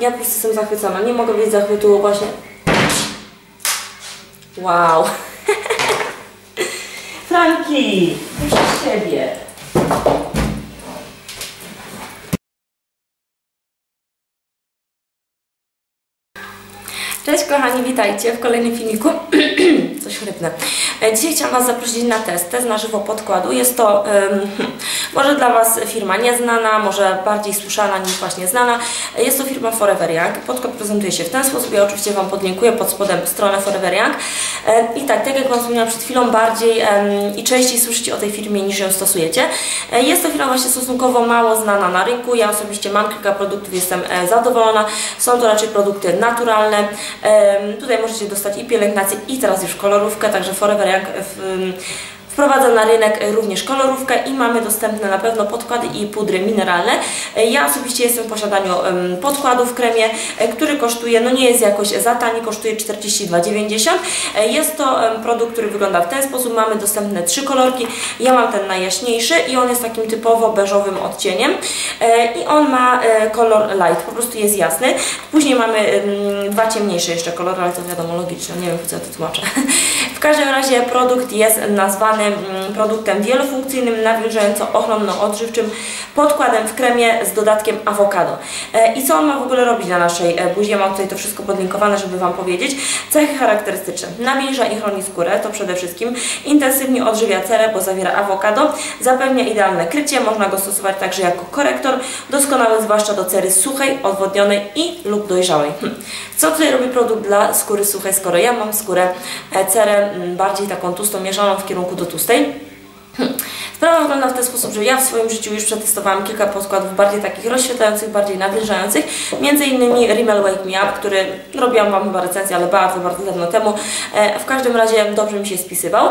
ja po prostu jestem zachwycona. Nie mogę wiedzieć zachwytu właśnie. Wow. Franki, przez siebie. Cześć kochani, witajcie w kolejnym filmiku. Coś chrypne. E, Dzisiaj chciałam Was zaprosić na test, test na żywo podkładu. Jest to em, może dla Was firma nieznana, może bardziej słyszana niż właśnie znana. Jest to firma Forever Young. Podkład prezentuje się w ten sposób. Ja oczywiście Wam podlinkuję pod spodem stronę Forever Young. E, I tak, tak jak Wam wspomniałam przed chwilą, bardziej em, i częściej słyszycie o tej firmie niż ją stosujecie. E, Jest to firma właśnie stosunkowo mało znana na rynku. Ja osobiście mam kilka produktów, jestem zadowolona. Są to raczej produkty naturalne. Em, Tutaj możecie dostać i pielęgnację, i teraz już kolorówkę, także Forever Young w, Wprowadza na rynek również kolorówkę i mamy dostępne na pewno podkłady i pudry mineralne. Ja osobiście jestem w posiadaniu podkładu w kremie, e, który kosztuje, no nie jest jakoś za tani, kosztuje 42,90. E, Jest to produkt, który wygląda w ten sposób. Mamy dostępne trzy kolorki. Ja mam ten najjaśniejszy i on jest takim typowo beżowym odcieniem. E, I on ma kolor light, po prostu jest jasny. Później mamy dwa ciemniejsze jeszcze kolory, ale to wiadomo logiczne, nie wiem co ja to tłumaczę. W każdym razie produkt jest nazwany mm, produktem wielofunkcyjnym, nawilżająco-ochronno-odżywczym, podkładem w kremie z dodatkiem awokado. E, I co on ma w ogóle robić na naszej e, buzi? Ja mam tutaj to wszystko podlinkowane, żeby Wam powiedzieć. Cechy charakterystyczne. Nawilża i chroni skórę, to przede wszystkim. Intensywnie odżywia cerę, bo zawiera awokado. Zapewnia idealne krycie, można go stosować także jako korektor, doskonały zwłaszcza do cery suchej, odwodnionej i lub dojrzałej. Hm. Co tutaj robi produkt dla skóry suchej, skoro ja mam skórę e, cerę bardziej taką tłustą, mieszaną w kierunku do tłustej? Hmm. Sprawa wygląda w ten sposób, że ja w swoim życiu już przetestowałam kilka podkładów bardziej takich rozświetlających, bardziej nawilżających, między innymi Rimmel Wake Me Up, który robiłam Wam chyba recenzję, ale bardzo, bardzo dawno temu. E, w każdym razie dobrze mi się spisywał.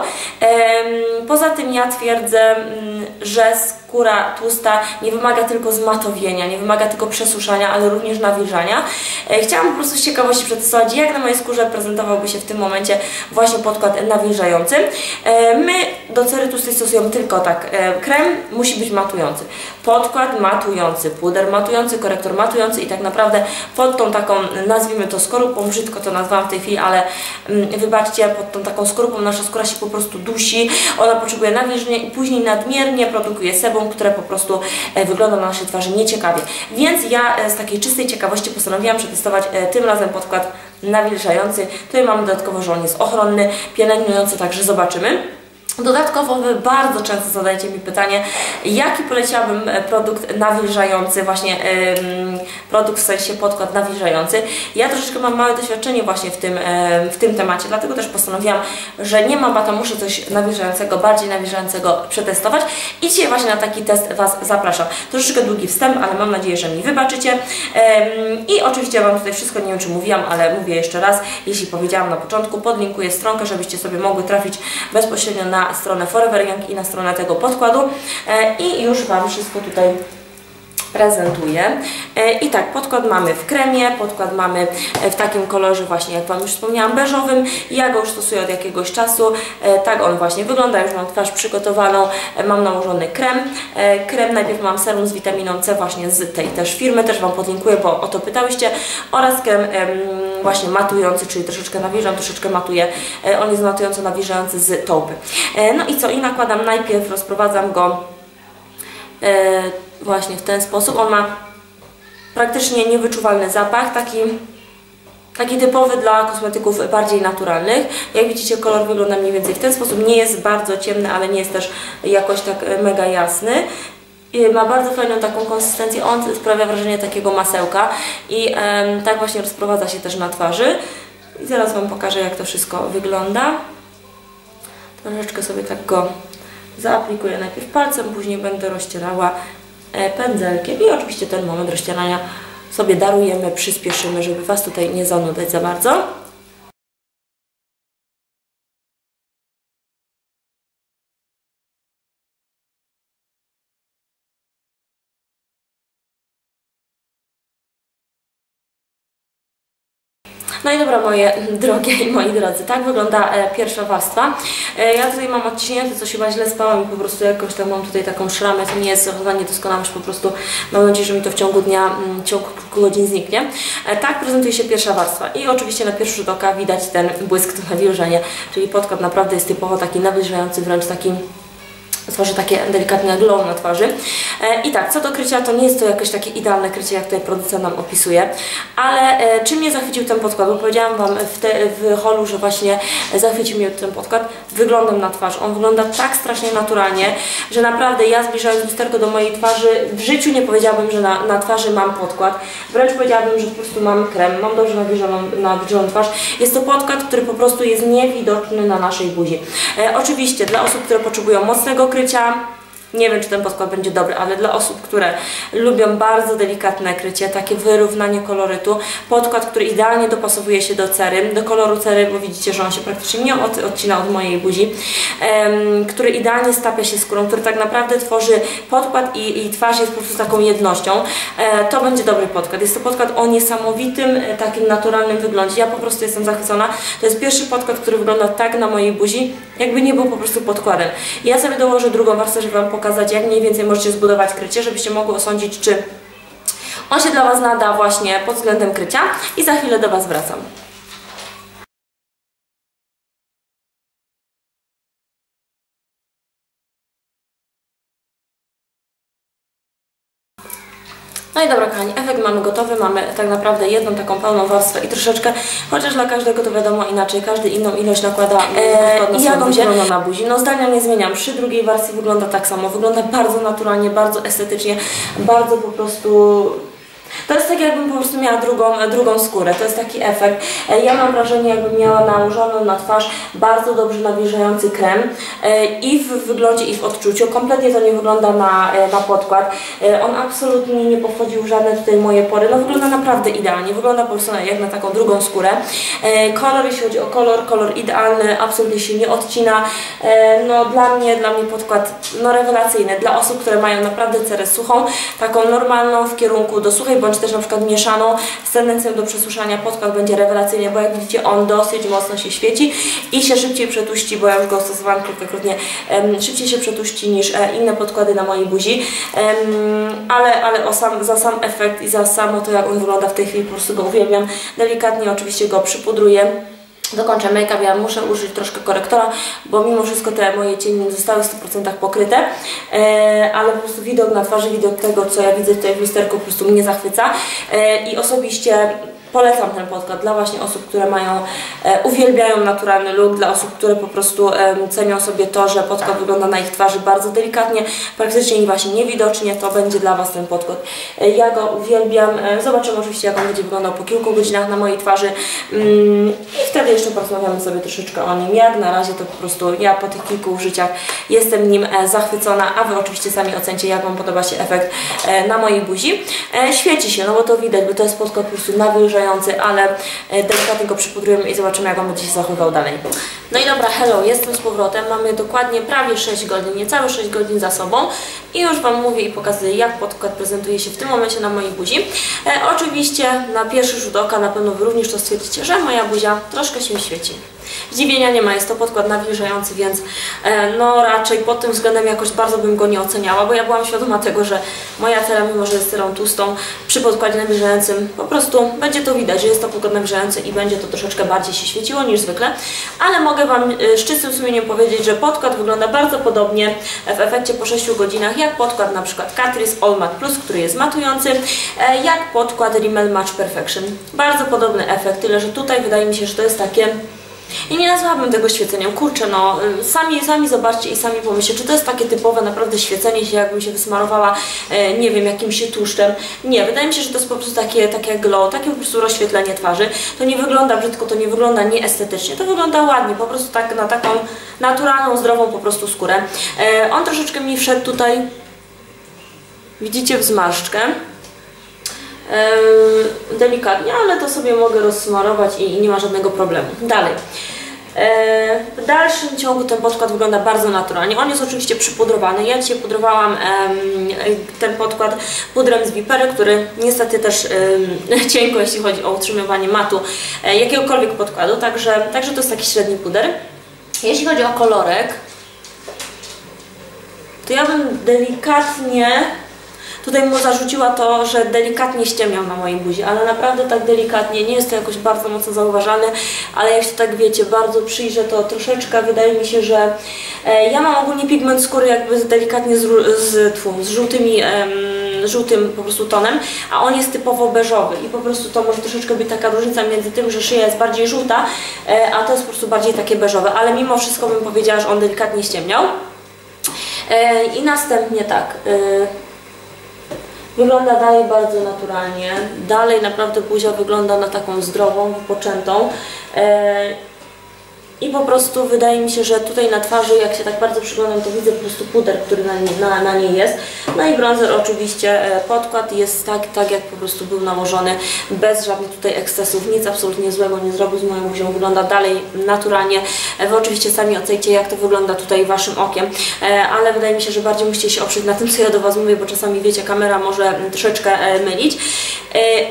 Poza tym ja twierdzę, mm, że skóra tłusta nie wymaga tylko zmatowienia, nie wymaga tylko przesuszania, ale również nawilżania. E, chciałam po prostu z ciekawości przetestować, jak na mojej skórze prezentowałby się w tym momencie właśnie podkład nawilżający. E, my do cery tłustej stosujemy tylko tak, e, krem musi być matujący, podkład matujący, puder matujący, korektor matujący i tak naprawdę pod tą taką, nazwijmy to skorupą, brzydko to nazwałam w tej chwili, ale mm, wybaczcie, pod tą taką skorupą nasza skóra się po prostu dusi, ona potrzebuje nawilżenia i później nadmiernie produkuje sebum, które po prostu e, wygląda na naszej twarzy nieciekawie. Więc ja e, z takiej czystej ciekawości postanowiłam przetestować e, tym razem podkład nawilżający. Tutaj mamy dodatkowo, że on jest ochronny, pielęgnujący, także zobaczymy. Dodatkowo Wy bardzo często zadajecie mi pytanie, jaki poleciłabym e, produkt nawilżający, właśnie produkt w sensie podkład nawilżający. Ja troszeczkę mam małe doświadczenie właśnie w tym, em, w tym temacie, dlatego też postanowiłam, że nie mam bata, muszę coś nawilżającego, bardziej nawilżającego przetestować i dzisiaj właśnie na taki test Was zapraszam. Troszeczkę długi wstęp, ale mam nadzieję, że mi wybaczycie. I oczywiście Wam tutaj wszystko, nie wiem czy mówiłam, ale mówię jeszcze raz, jeśli powiedziałam na początku, podlinkuję stronkę, żebyście sobie mogły trafić bezpośrednio na stronę Forever Young i na stronę tego podkładu. E, i już Wam wszystko tutaj prezentuję. E, I tak, podkład mamy w kremie, podkład mamy e, w takim kolorze właśnie, jak Wam już wspomniałam, beżowym. Ja go już stosuję od jakiegoś czasu. E, Tak on właśnie wygląda, już mam twarz przygotowaną, mam nałożony krem. Krem najpierw mam serum z witaminą C właśnie z tej też firmy, też Wam podlinkuję, bo o to pytałyście. Oraz krem em, właśnie matujący, czyli troszeczkę nawilżam, troszeczkę matuję. On jest matująco nawilżający z taupy. No i co? I nakładam najpierw, rozprowadzam go właśnie w ten sposób. On ma praktycznie niewyczuwalny zapach, taki, taki typowy dla kosmetyków bardziej naturalnych. Jak widzicie kolor wygląda mniej więcej w ten sposób. Nie jest bardzo ciemny, ale nie jest też jakoś tak e, mega jasny. I ma bardzo fajną taką konsystencję, on sprawia wrażenie takiego masełka i tak właśnie rozprowadza się też na twarzy. I zaraz Wam pokażę jak to wszystko wygląda. Troszeczkę sobie tak go zaaplikuję najpierw palcem, później będę rozcierała pędzelkiem i oczywiście ten moment rozcierania sobie darujemy, przyspieszymy, żeby Was tutaj nie zanudzać za bardzo. No i dobra moje drogie i moi drodzy, tak wygląda e, pierwsza warstwa. E, ja tutaj mam odciśnięte, coś chyba źle spałam i po prostu jakoś tam mam tutaj taką szramę, to nie jest zachowanie niedoskonałość, po prostu mam nadzieję, że mi to w ciągu dnia, mm, w ciągu kilku godzin zniknie. E, tak prezentuje się pierwsza warstwa i oczywiście na pierwszy rzut oka widać ten błysk, to nawilżenie, czyli podkład naprawdę jest typowo taki nawilżający, wręcz taki tworzy takie delikatne glow na twarzy. E, I tak, co do krycia, to nie jest to jakieś takie idealne krycie, jak tutaj producent nam opisuje, ale e, czym mnie zachwycił ten podkład, bo powiedziałam Wam w, te, w holu, że właśnie zachwycił mnie ten podkład wyglądem na twarz. On wygląda tak strasznie naturalnie, że naprawdę ja zbliżając lusterko do mojej twarzy, w życiu nie powiedziałabym, że na, na twarzy mam podkład. Wręcz powiedziałabym, że po prostu mam krem, mam dobrze nawilżoną, nawilżoną twarz. Jest to podkład, który po prostu jest niewidoczny na naszej buzi. E, oczywiście dla osób, które potrzebują mocnego krycia, odkrycia nie wiem, czy ten podkład będzie dobry, ale dla osób, które lubią bardzo delikatne krycie, takie wyrównanie kolorytu, podkład, który idealnie dopasowuje się do cery, do koloru cery, bo widzicie, że on się praktycznie nie od, odcina od mojej buzi, który idealnie stapia się skórą, który tak naprawdę tworzy podkład i, i twarz jest po prostu taką jednością, e, to będzie dobry podkład. Jest to podkład o niesamowitym, e, takim naturalnym wyglądzie. Ja po prostu jestem zachwycona. To jest pierwszy podkład, który wygląda tak na mojej buzi, jakby nie był po prostu podkładem. Ja sobie dołożę drugą warstwę, żeby Wam pokazać, pokazać, jak mniej więcej możecie zbudować krycie, żebyście mogły osądzić, czy on się dla Was nada właśnie pod względem krycia i za chwilę do Was wracam. No i dobra kochani, efekt mamy gotowy, mamy tak naprawdę jedną taką pełną warstwę i troszeczkę, chociaż dla każdego to wiadomo inaczej, każdy inną ilość nakłada e, i jak on wygląda na buzi. No zdania nie zmieniam, przy drugiej wersji wygląda tak samo, wygląda bardzo naturalnie, bardzo estetycznie, bardzo po prostu to jest tak jakbym po prostu miała drugą, drugą skórę, to jest taki efekt. E, ja mam wrażenie jakbym miała nałożony na twarz bardzo dobrze nawilżający krem e, i w wyglądzie i w odczuciu. Kompletnie to nie wygląda na, e, na podkład. On absolutnie nie pochodził w żadne tutaj moje pory. No wygląda naprawdę idealnie, wygląda po prostu jak na taką drugą skórę. Kolor, jeśli chodzi o kolor, kolor idealny, absolutnie się nie odcina. No dla mnie, dla mnie podkład no rewelacyjny. Dla osób, które mają naprawdę cerę suchą, taką normalną w kierunku do suchej bądź też na przykład mieszaną z tendencją do przesuszania podkład będzie rewelacyjnie, bo jak widzicie on dosyć mocno się świeci i się szybciej przetuści, bo ja już go stosowałam kilkakrotnie, szybciej się przetuści niż e, inne podkłady na mojej buzi, ale, ale o sam, za sam efekt i za samo to jak on wygląda w tej chwili po prostu go uwielbiam. Delikatnie oczywiście go przypudruję dokończę make-up, ja muszę użyć troszkę korektora, bo mimo wszystko te moje cienie nie zostały w 100% pokryte, e, ale po prostu widok na twarzy, widok tego, co ja widzę tutaj w lusterku po prostu mnie zachwyca. E, i osobiście Polecam ten podkład dla właśnie osób, które mają, e, uwielbiają naturalny look, dla osób, które po prostu e, cenią sobie to, że podkład wygląda na ich twarzy bardzo delikatnie, praktycznie właśnie niewidocznie, to będzie dla Was ten podkład. E, ja go uwielbiam, e, zobaczymy oczywiście jak on będzie wyglądał po kilku godzinach na mojej twarzy mm, i wtedy jeszcze porozmawiamy sobie troszeczkę o nim. Jak na razie to po prostu ja po tych kilku użyciach jestem nim e, zachwycona, a Wy oczywiście sami ocencie jak Wam podoba się efekt e, na mojej buzi. świeci się, no bo to widać, bo to jest podkład po prostu ale e, delikatnie go przypudrujemy i zobaczymy jak on będzie się zachowywał dalej. No i dobra, hello, jestem z powrotem, mamy dokładnie prawie 6 godzin, niecałe 6 godzin za sobą i już Wam mówię i pokazuję jak podkład prezentuje się w tym momencie na mojej buzi. E, oczywiście na pierwszy rzut oka na pewno Wy również to stwierdzicie, że moja buzia troszkę się świeci. Zdziwienia nie ma, jest to podkład nawilżający, więc e, no raczej pod tym względem jakoś bardzo bym go nie oceniała, bo ja byłam świadoma tego, że moja cera, mimo że jest cerą tłustą, przy podkładzie nawilżającym po prostu będzie to widać, że jest to podkład nawilżający i będzie to troszeczkę bardziej się świeciło niż zwykle, ale mogę Wam e, z czystym sumieniem powiedzieć, że podkład wygląda bardzo podobnie w efekcie po 6 godzinach, jak podkład na przykład Catrice All Matte Plus, który jest matujący, e, jak podkład Rimmel Match Perfection. Bardzo podobny efekt, tyle że tutaj wydaje mi się, że to jest takie i nie nazwałabym tego świeceniem. Kurczę, no, y, sami, sami zobaczcie i sami pomyślcie, czy to jest takie typowe naprawdę świecenie się, jakbym się wysmarowała, e, nie wiem, jakimś tłuszczem. Nie, wydaje mi się, że to jest po prostu takie, takie glow, takie po prostu rozświetlenie twarzy. To nie wygląda brzydko, to nie wygląda nieestetycznie, to wygląda ładnie, po prostu tak na taką naturalną, zdrową po prostu skórę. E, on troszeczkę mi wszedł tutaj, widzicie, w zmarszczkę delikatnie, ale to sobie mogę rozsmarować i, nie ma żadnego problemu. Dalej. W dalszym ciągu ten podkład wygląda bardzo naturalnie. On jest oczywiście przypudrowany. Ja dzisiaj pudrowałam ten podkład pudrem z Vipery, który niestety też cienko, jeśli chodzi o utrzymywanie matu e, jakiegokolwiek podkładu, także, także to jest taki średni puder. Jeśli chodzi o kolorek, to ja bym delikatnie tutaj mu zarzuciła to, że delikatnie ściemniał na mojej buzi, ale naprawdę tak delikatnie, nie jest to jakoś bardzo mocno zauważalne, ale jak się tak wiecie, bardzo przyjrzę, to troszeczkę wydaje mi się, że e, ja mam ogólnie pigment skóry jakby delikatnie z, z, tfu, z żółtymi em, żółtym po prostu tonem, a on jest typowo beżowy i po prostu to może troszeczkę być taka różnica między tym, że szyja jest bardziej żółta, e, a to jest po prostu bardziej takie beżowe, ale mimo wszystko bym powiedziała, że on delikatnie ściemniał. E, I następnie tak, e, wygląda dalej bardzo naturalnie, dalej naprawdę buzia wygląda na taką zdrową, wypoczętą. I po prostu wydaje mi się, że tutaj na twarzy, jak się tak bardzo przyglądam, to widzę po prostu puder, który na, nie, na, na niej jest. No i bronzer oczywiście, e, podkład jest tak, tak jak po prostu był nałożony, bez żadnych tutaj ekscesów, nic absolutnie złego nie zrobił z moją buzią, wygląda dalej naturalnie. E, Wy oczywiście sami ocencie, jak to wygląda tutaj Waszym okiem, E, ale wydaje mi się, że bardziej musicie się oprzeć na tym, co ja do Was mówię, bo czasami wiecie, kamera może mm, troszeczkę mylić.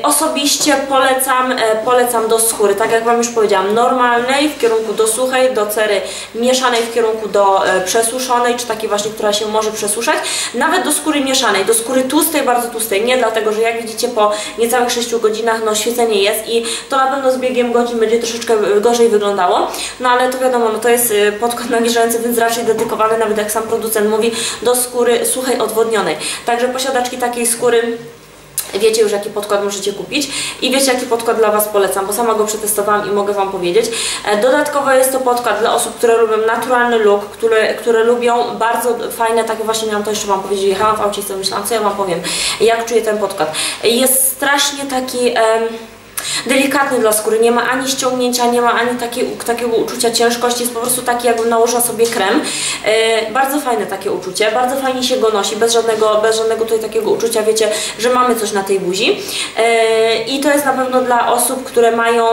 Osobiście polecam, polecam do skóry, tak jak Wam już powiedziałam, normalnej w kierunku do suchej, do cery mieszanej w kierunku do e, przesuszonej, czy takiej właśnie, która się może przesuszać, nawet do skóry mieszanej, do skóry tłustej, bardzo tłustej, nie dlatego, że jak widzicie po niecałych 6 godzinach no świecenie jest i to na pewno z biegiem godzin będzie troszeczkę e, gorzej wyglądało, no ale to wiadomo, no to jest e, podkład nawilżający, więc raczej dedykowany, nawet jak sam producent mówi, do skóry suchej, odwodnionej. Także posiadaczki takiej skóry Wiecie już jaki podkład możecie kupić i wiecie jaki podkład dla Was polecam, bo sama go przetestowałam i mogę Wam powiedzieć. E, Dodatkowo jest to podkład dla osób, które lubią naturalny look, które, które lubią bardzo fajne, takie właśnie miałam to jeszcze Wam powiedzieć, jechałam w aucie i sobie myślałam, co ja Wam powiem, jak czuję ten podkład. Jest strasznie taki... em, delikatny dla skóry, nie ma ani ściągnięcia, nie ma ani takiej, takiego uczucia ciężkości, jest po prostu taki jakbym nałożyła sobie krem. E, bardzo fajne takie uczucie, bardzo fajnie się go nosi, bez żadnego, bez żadnego tutaj takiego uczucia, wiecie, że mamy coś na tej buzi. E, I to jest na pewno dla osób, które mają,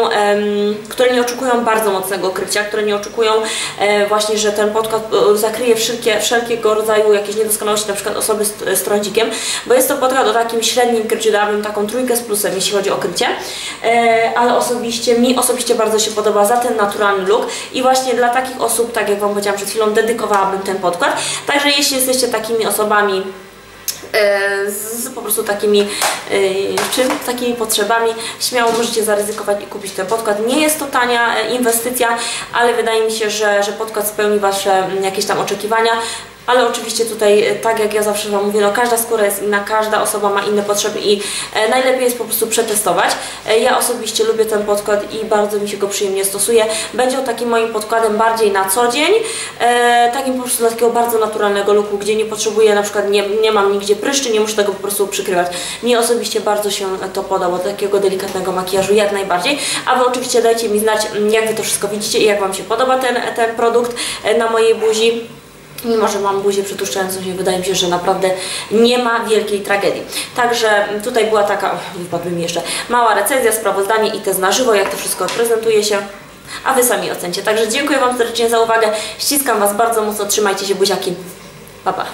które nie oczekują bardzo mocnego krycia, które nie oczekują e, właśnie, że ten podkład zakryje wszelkie, wszelkiego rodzaju jakieś niedoskonałości, na przykład osoby z, z trądzikiem, bo jest to podkład o takim średnim kryciu, dałabym taką trójkę z plusem, jeśli chodzi o krycie. E, ale osobiście, mi osobiście bardzo się podoba za ten naturalny look i właśnie dla takich osób, tak jak Wam powiedziałam przed chwilą, dedykowałabym ten podkład. Także jeśli jesteście takimi osobami, e, z po prostu takimi, e, czym, takimi potrzebami, śmiało możecie zaryzykować i kupić ten podkład. Nie jest to tania inwestycja, ale wydaje mi się, że, że podkład spełni Wasze jakieś tam oczekiwania. Ale oczywiście tutaj, e, tak jak ja zawsze Wam mówię, no każda skóra jest inna, każda osoba ma inne potrzeby i e, najlepiej jest po prostu przetestować. E, ja osobiście lubię ten podkład i bardzo mi się go przyjemnie stosuje. Będzie on takim moim podkładem bardziej na co dzień, takim po prostu takiego bardzo naturalnego looku, gdzie nie potrzebuję, na przykład nie, nie mam nigdzie pryszczy, nie muszę tego po prostu przykrywać. Mi osobiście bardzo się to podoba, do takiego delikatnego makijażu jak najbardziej, a Wy oczywiście dajcie mi znać, mm, jak Wy to wszystko widzicie i jak Wam się podoba ten, ten produkt na mojej buzi. Mimo, że mam buzię przytłuszczającą się, wydaje mi się, że naprawdę nie ma wielkiej tragedii. Także tutaj była taka, wypadły mi jeszcze, mała recenzja, sprawozdanie i test na żywo, jak to wszystko prezentuje się. A Wy sami ocencie. Także dziękuję Wam serdecznie za uwagę. Ściskam Was bardzo mocno, trzymajcie się buziaki. Pa, pa.